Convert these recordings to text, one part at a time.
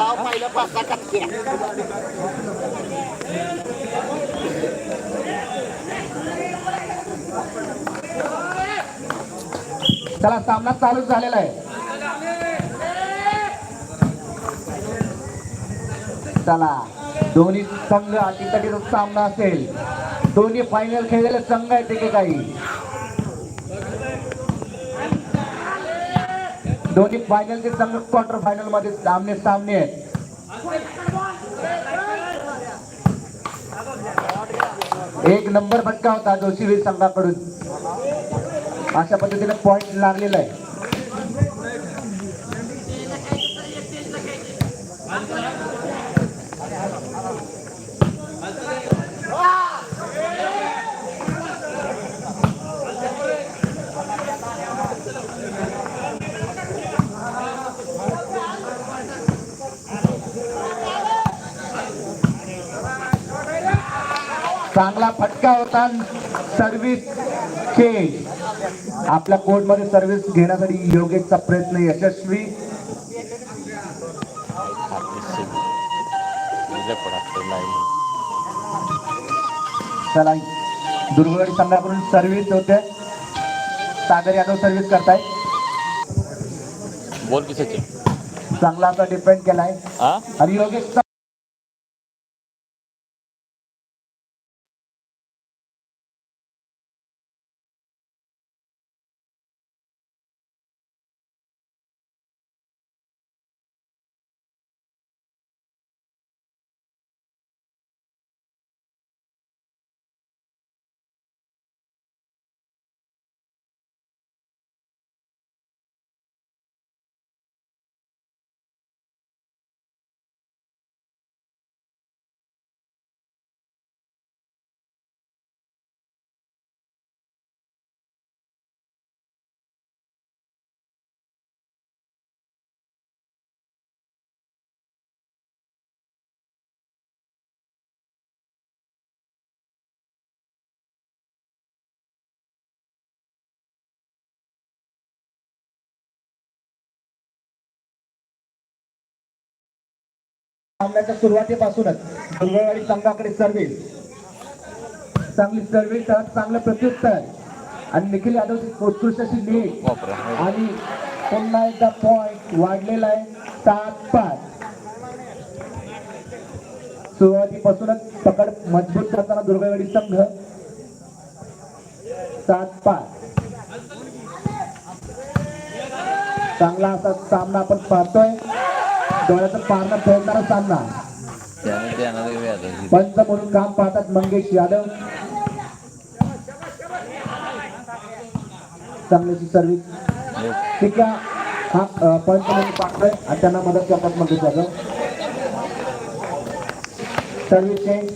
लाव पहिल्या पाच सहा चला सामना चालूच झालेला आहे. चला दोन्ही संघ अटीतटीचा सामना असेल. दोन्ही फायनल खेळलेले संघ आहेत काही दोन्ही फायनलचे संघ क्वार्टर फायनलमध्ये सामने सामने. आहेत एक नंबर फटका होता जोशीवीर संघाकडून. अशा पद्धतीने पॉइंट लागलेला आहे. चांगला फटका होता सर्व्हिस चेंज आपल्या कोर्टमध्ये सर्व्हिस घेण्यासाठी योगेशचा प्रयत्न यशस्वी. चला दुर्गवाडी संघाकडून सर्व्हिस होते. सागर यादव सर्व्हिस करताय. बोल की सचिन. चांगला असा डिपेंड केलाय. आणि योगेश सामन्याच्या सुरुवातीपासूनच दुर्गवाडी संघाकडे सर्व्हिस चांगली सर्व्हिस चांगलं प्रत्युत्तर आणि निखिल यादवची उत्कृष्ट अशी लीड आणि पुन्हा एकदा पॉइंट वाढलेला आहे. सात पाच. सुरुवातीपासूनच पकड मजबूत करताना दुर्गवाडी संघ. सात पाच. चांगला असा सामना आपण पाहतोय. डोळ्याचं पारणं फेडणारा सामना. पंच म्हणून काम पाहतात मंगेश यादव. चांगल्याची सर्व्हिस टीका हा पंच म्हणून पाहतोय आणि त्यांना मदत करतात मंगेश यादव. सर्व्हिस चेंज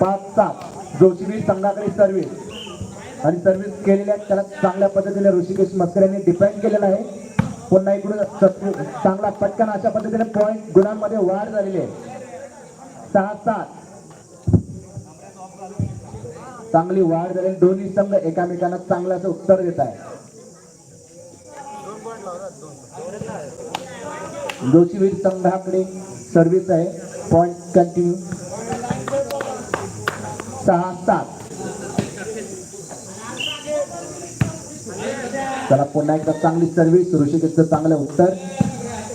पाच सात. जोशीवीर संघाकडे सर्व्हिस आणि सर्व्हिस केलेल्या त्याला चांगल्या पद्धतीने ऋषिकेश मस्कर यांनी डिपेंड केलेला आहे. पुन्हा इकडून चांगला पटकन अशा पद्धतीने पॉईंट गुणांमध्ये वाढ झालेली आहे. सहा सात. चांगली वाढ झालेली दोन्ही संघ एकामेकांना चांगलं असं उत्तर देत आहे जोशीवीर संघाकडे सर्व्हिस आहे. पॉईंट कंटिन्यू सहा सात. त्याला पुन्हा एकदा चांगली सर्व्हिस ऋषिकेशचं चांगलं उत्तर.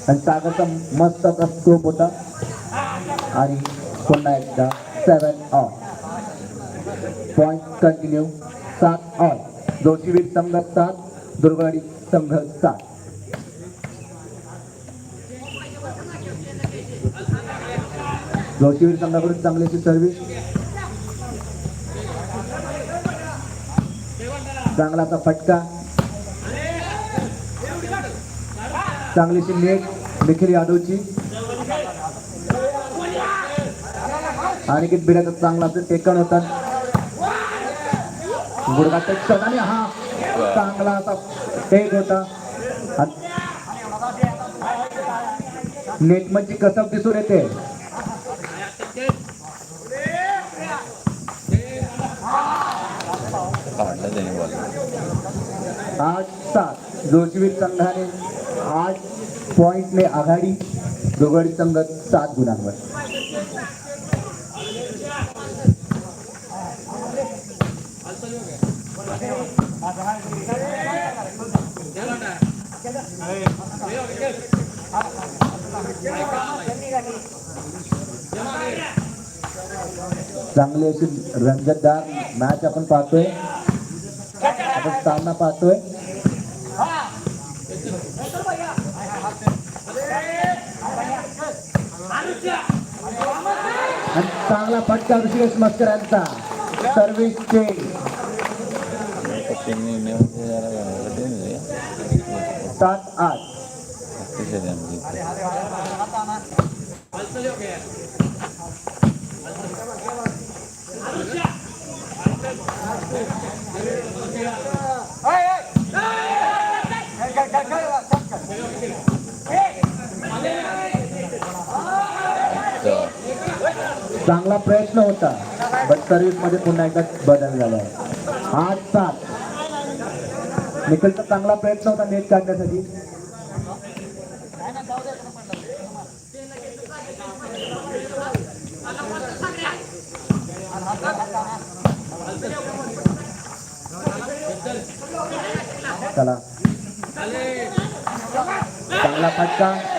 आणि सागरचा मस्त असा स्कोप होता. आणि पुन्हा एकदा सेवन ऑफ पॉइंट कंटिन्यू सात ऑफ जोशीवीर संघ सात दुर्गाडी संघ सात. जोशीवीर संघाकडून चांगल्याची सर्व्हिस चांगला फटका. चांगलीशी नेट निखिल यादवची. अनिकेत बिड्याचा चांगला असं टेकन होता. गुडगा टेक आणि हा चांगला असा टेक होता. नेट म्हणजे कसब दिसून येते. काढला आठ सात जोशवीर संघाने आठ पॉइंटने आघाडी दुर्गवाडी संघ सात गुणांवर. चांगली अशी रंगतदार मॅच आपण पाहतोय. आपण सामना पाहतोय. आणि चांगला फटका ऋषिकेश मस्कर यांचा. सर्व्हिस चेंज सात आठ. अतिशय चांगला प्रयत्न होता बट सर्व्हिस मध्ये पुन्हा एकदा बदल झाला. आठ सात. निखिलचा चांगला प्रयत्न होता नेट काढण्यासाठी. चला. चांगला फटका.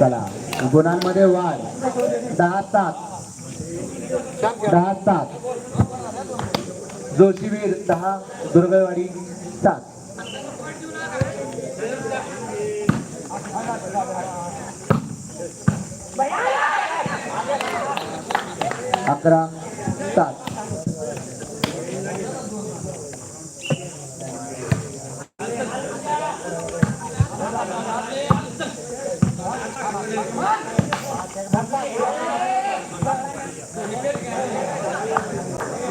चला गुणांमध्ये वाढ. दहा सात. दहा सात. जोशीवीर दहा. दुर्गवाडी सात. अकरा सात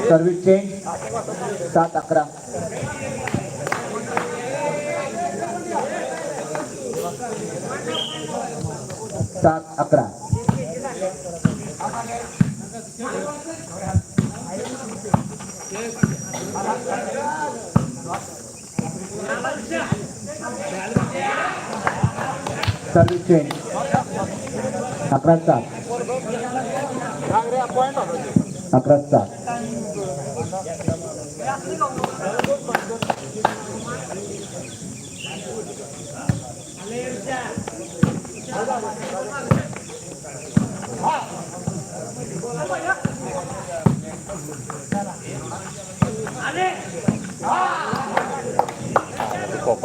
सर्व्हिस चेंज सात अकरा सात अकरा सर्व्हिस चेंज अकरा सात अकरा सात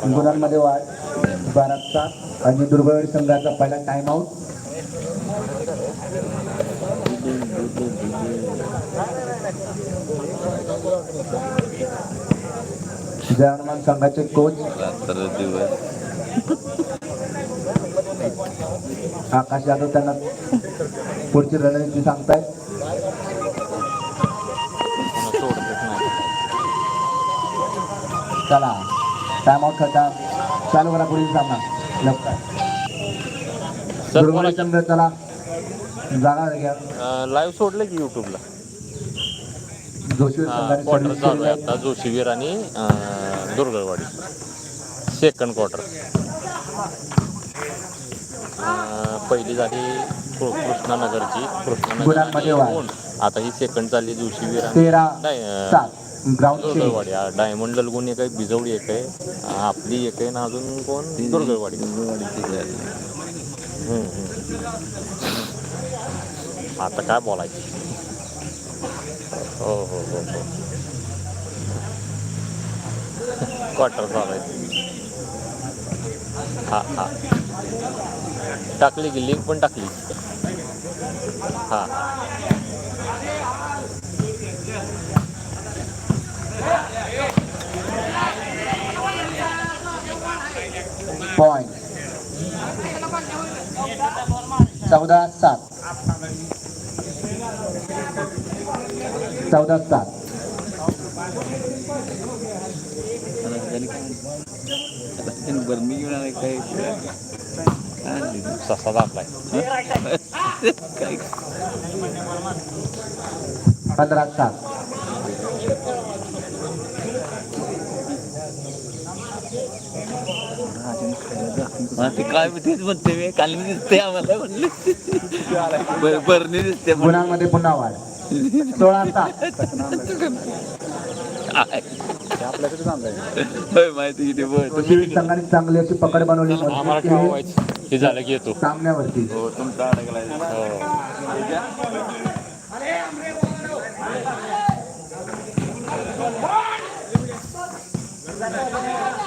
गुणांमध्ये वाढ. बारा सात आणि दुर्गवाडी संघाचा पहिला टाइम आउट जय हनुमान संघाचे कोच आकाश यादव त्यांना पुढची रणनीती सांगतायत. चला. टाइम आउट करता चालू करा पुढील सामना. संघ चला. जागा घ्या. लाईव्ह सोडलं की युट्यूबला जोशी क्वार्टर चालू आहे. आता. जोशीवीर आणि अं, दुर्गवाडी सेकंड क्वार्टर पहिली झाली कृष्णानगरची. गुणांमध्ये कृष्णानगर वाढ. आणि ऊन. आता ही सेकंड चालली जोशीवीर आणि सात. ग्राउंड दुर्गवाडी हा, डायमंड ललगुण एक आहे बिजवडी एक आहे आपली एक आहे ना अजून कोण. हम्म, हम्म. आता काय बोलायचं? हो हो हो हो. क्वार्टर आहे हा हा. टाकली की लिंक पण टाकली. हा. पॉइंट चौदा सात. चौदा सात. पंधरा सात आलाय काय काय आणली तू? ससा दाखलाय काय पंधरा सात हा, ते काय मी तेच म्हणते मी. काल मी दिसते आम्हाला म्हणले. बर- बरणी दिसते म्हणून. गुणांमध्ये पुन्हा वाढ. सोळा सात काय? होय, माहिती किती बरं. ऋषी संघाने चांगली अशी पकड बनवली. आम्हाला हे झालं की येतो. सामन्यावरती. हो तुमचा अडकलाय हो.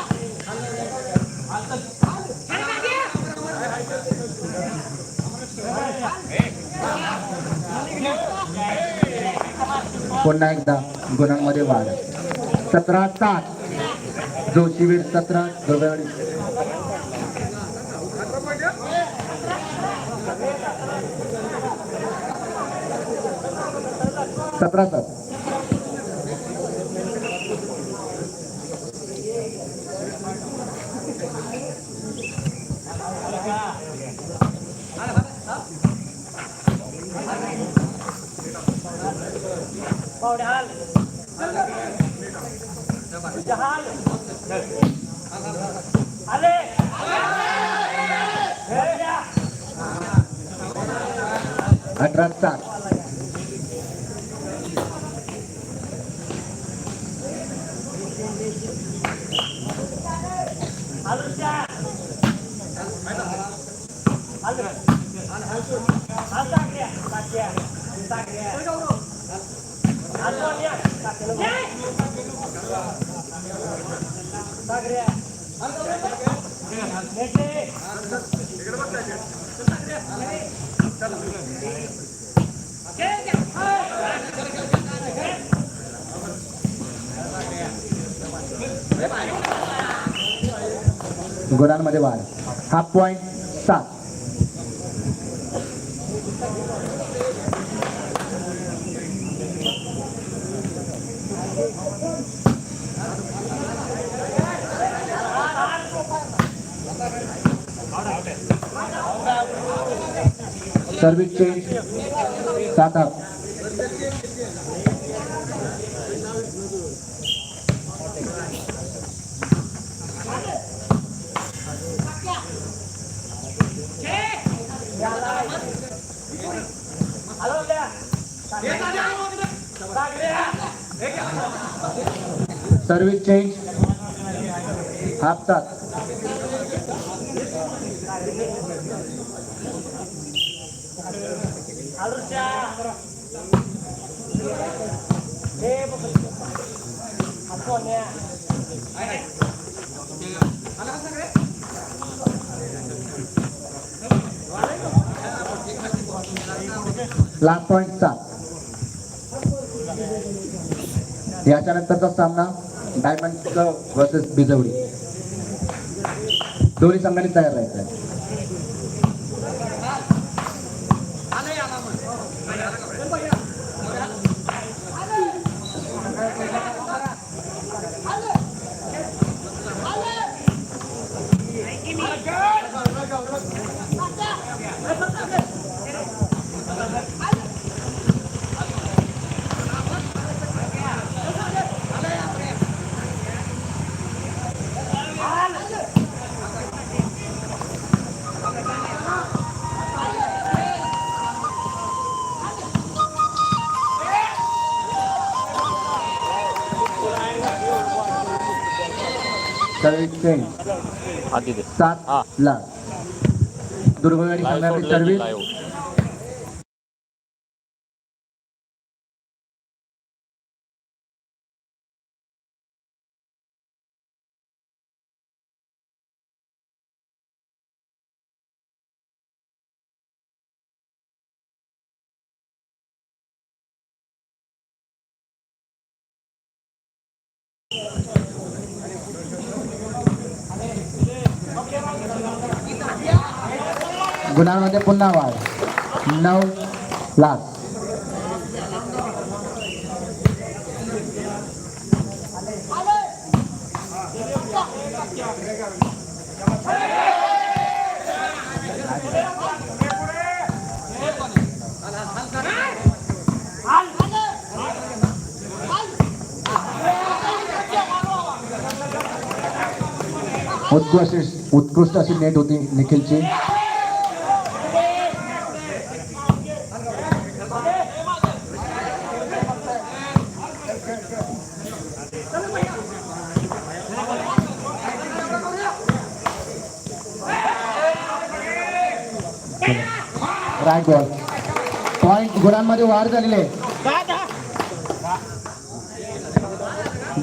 पुन्हा एकदा गुणांमध्ये वाढ. सतरा सात. जोशीवीर सतरा दुर्गावडी सतरा सात. अठरा सात गुणांमध्ये हा पॉइंट सात सर्व्हिस चेंज सात आठ सर्विस चेंज हाफ लाख लास्ट पॉइंट सात याच्यानंतरचा सामना डायमंड वर्सेस बिजवडी. दोन्ही संघांनी तयार राहायचं आहे. सिंग सात लाख दुर्गवाडी सामन्याची सर्व्हिस गुणांमध्ये पुन्हा वाढ नऊ लाख उत्कृष्ट उत्कृष्ट अशी नेट होती निखिलची राईट बॉल पॉइंट वाढ झालेली आहे.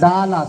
दहा लाख.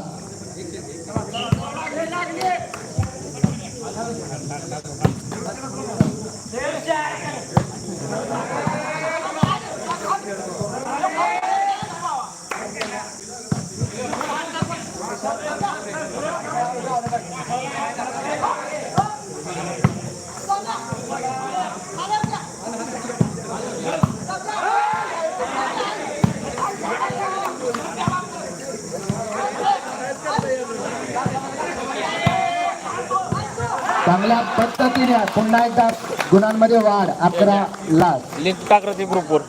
चांगल्या पद्धतीने पुन्हा एकदा गुणांमध्ये वाढ अकरा लाख. लिंक टाकलं ते ग्रुपवर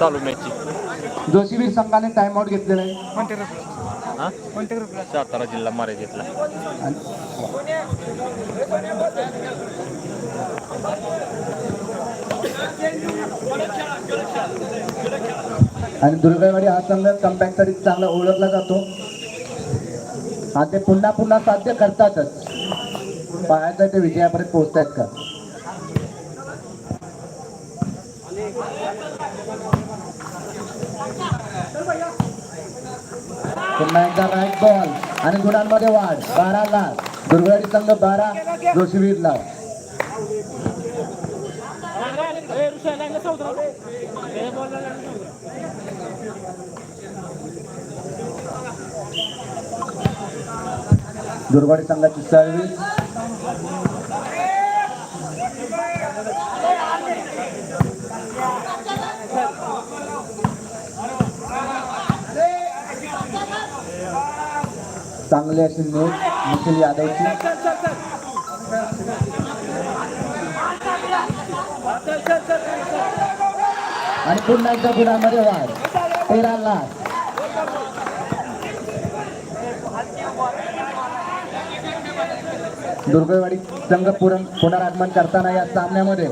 चालू मॅचची जोशीवीर संघाने टाइम आउट घेतलेला आहे. हा? सातारा जिल्हा मारे घेतला. आणि दुर्गावाडी हा संघ कमबॅकसाठी चांगला ओळखला जातो. हा ते पुन्हा पुन्हा साध्य करतातच. पाहायचं ते विजयापर्यंत पोहोचतायत का? पुन्हा एकदा बारा संघ बारा जोशीवीर लाख दुर्गावाडी संघाची चांगली अशी नेट निखिल यादवची. आणि पुन्हा एकदा गुणामध्ये वाढ. तेरा लाख. दुर्गवाडी संघ पुरण पुनरागमन करताना या सामन्यामध्ये.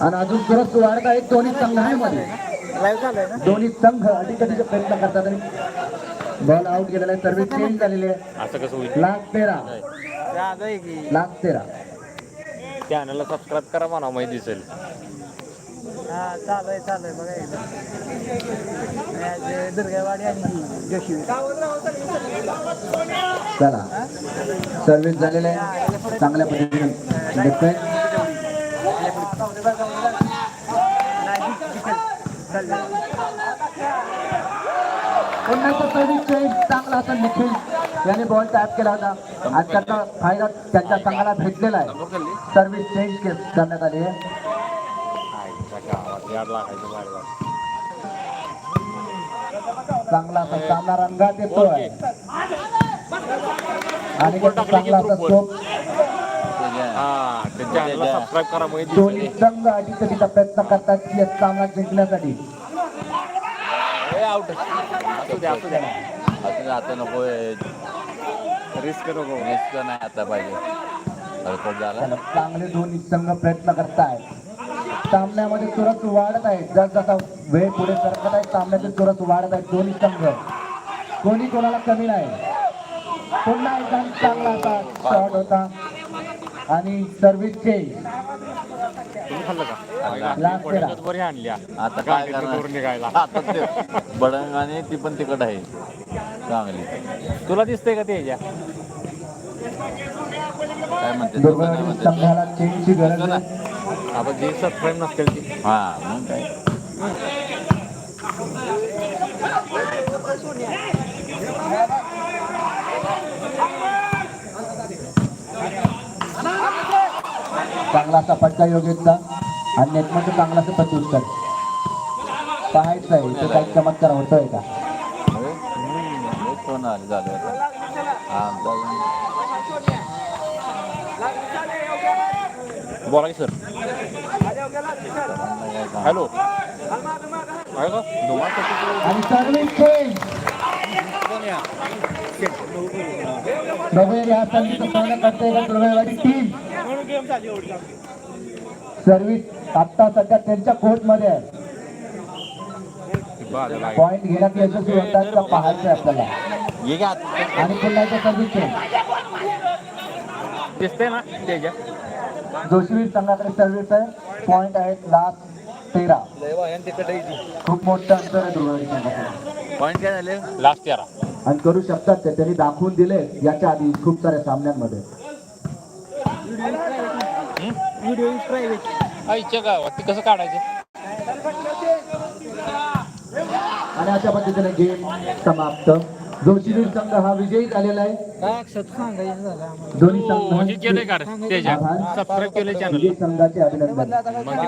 आणि अजून सुरत वाढत आहेत दोन्ही संघांमध्ये. दोन्ही संघ अधिकाधिक प्रयत्न करतात आणि बॉल आउट गेलेला आहे सर्व्हिस चेंज झालेली आहे असं कसं होईल? लाख तेरा. लाख तेरा. चॅनलला सबस्क्राईब करा म्हणा माहिती दिसेल. चालू चालू आहे बघा एकदा दुर्गावाडी आणि जोशी. चला. सर्व्हिस झालेलं आहे. चांगल्या पद्धतीने. पुन्हा सर्व्हिस चेंज चांगला असा निखिल याने बॉल टॅप केला होता. आणि त्याचा फायदा त्यांच्या संघाला भेटलेला आहे. सर्व्हिस चेंज करण्यात आली आहे. चांगला असा सामना रंगात येतोय आणि चांगला दोन्ही संघ अधिकचा प्रयत्न करतात सामना जिंकण्यासाठी. आउट असू द्या असू द्या आता आता नको रिस्क नको. रिस्क नाही आता पाहिजे. हरकत झाला. चांगले दोन्ही संघ प्रयत्न करतायत सामन्यामध्ये चुरस वाढत आहे. जस जसा वेळ पुढे सरकत आहे सामन्याचे चुरस वाढत आहेत दोन्ही संघ कोणी कोणाला कमी नाही. पुन्हा एकदा चांगला असा शॉट होता. आणि सर्व्हिस चेंज तुम्ही खाल्लं का? बरी आणल्या. आता काय करणार? निघायला आता ते बडंग आणि ती पण तिकट आहे. चांगली. तुला दिसतंय का ते ह्याच्या काय म्हणते? दुर्गावडी म्हणते? संघाला चेंजची गरज आहे. आपण जे सबस्क्राईब नसतील ती. हा मग काय? चांगला असा फटका योगेशचा आणि नेटमध्ये चांगला असं प्रत्युत्तर पाहायचं आहे इथे काही चमत्कार होतोय का? हा बोला की सर हॅलो आणि सर्विस चेंज बघूया या संधीचं पाहणं करते का दुर्गावाडी टीम सर्विस आता सध्या त्यांच्या कोर्टमध्ये आहे पॉइंट घेण्यात यशस्वी होतात का पाहायचं आहे आपल्याला? आणि पुन्हा एकदा सर्विस दिसते ना? त्याच्या जोशीवीर संघाकडे सर्व्हिस आहे. पॉइंट आहेत लास्ट तेरा. खूप मोठं अंतर आहे दुर्गावडी संघाकडे. पॉईंट काय झाले? लास्ट तेरा. आणि करू शकतात ते. त्यांनी दाखवून दिले. याच्या आधी खूप साऱ्या सामन्यांमध्ये. व्हिडिओ इज प्रायव्हेट आईच्या गावात. ते कसं काढायचं? आणि अशा पद्धतीने गेम समाप्त. जोशीवीर संघ हा विजयी झालेला आहे. दोन्ही म्हणजे संघ का रे? त्याच्या सबस्क्राईब केलं चॅनल विजयी संघाचे अभिनंदन.